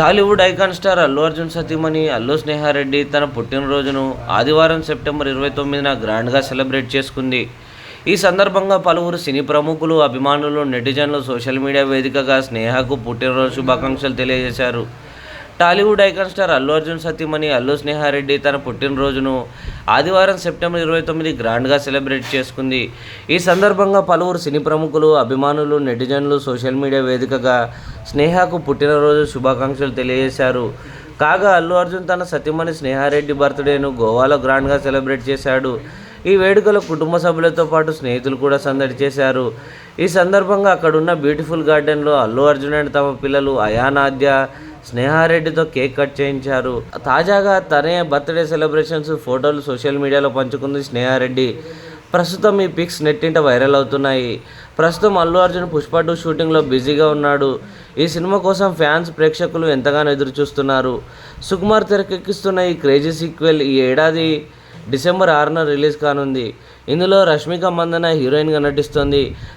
Tollywood icon star Allu Arjun సతీమణి అల్లు స్నేహారెడ్డి తన పుట్టినరోజును ఆదివారం సెప్టెంబర్ ఇరవై తొమ్మిదిన గ్రాండ్గా సెలబ్రేట్ చేసుకుంది. ఈ సందర్భంగా పలువురు సినీ ప్రముఖులు అభిమానులు నెటిజన్లు సోషల్ మీడియా వేదికగా స్నేహకు పుట్టినరోజు శుభాకాంక్షలు తెలియజేశారు. Tollywood icon star Allu Arjun సతీమణి అల్లు స్నేహారెడ్డి తన పుట్టినరోజును ఆదివారం సెప్టెంబర్ ఇరవై తొమ్మిది గ్రాండ్గా సెలబ్రేట్ చేసుకుంది. ఈ సందర్భంగా పలువురు సినీ ప్రముఖులు అభిమానులు నెటిజన్లు సోషల్ మీడియా వేదికగా స్నేహకు పుట్టినరోజు శుభాకాంక్షలు తెలియజేశారు. కాగా అల్లు అర్జున్ తన సతీమణి స్నేహారెడ్డి బర్త్డేను గోవాలో గ్రాండ్గా సెలబ్రేట్ చేశాడు. ఈ వేడుకలో కుటుంబ సభ్యులతో పాటు స్నేహితులు కూడా సందడి చేశారు. ఈ సందర్భంగా అక్కడున్న బ్యూటిఫుల్ గార్డెన్లో అల్లు అర్జున్ అండ్ తమ పిల్లలు అయానాద్య స్నేహారెడ్డితో కేక్ కట్ చేయించారు. తాజాగా తనే బర్త్డే సెలబ్రేషన్స్ ఫోటోలు సోషల్ మీడియాలో పంచుకుంది స్నేహారెడ్డి. ప్రస్తుతం ఈ పిక్స్ నెట్టింట వైరల్ అవుతున్నాయి. ప్రస్తుతం అల్లు అర్జున్ పుష్ప టూ షూటింగ్లో బిజీగా ఉన్నాడు. ఈ సినిమా కోసం ఫ్యాన్స్ ప్రేక్షకులు ఎంతగానో ఎదురు చూస్తున్నారు సుకుమార్ తెరకెక్కిస్తున్న ఈ క్రేజీ సీక్వెల్ ఈ ఏడాది డిసెంబర్ ఆరున రిలీజ్ కానుంది. ఇందులో రష్మిక మందన హీరోయిన్గా నటిస్తుంది.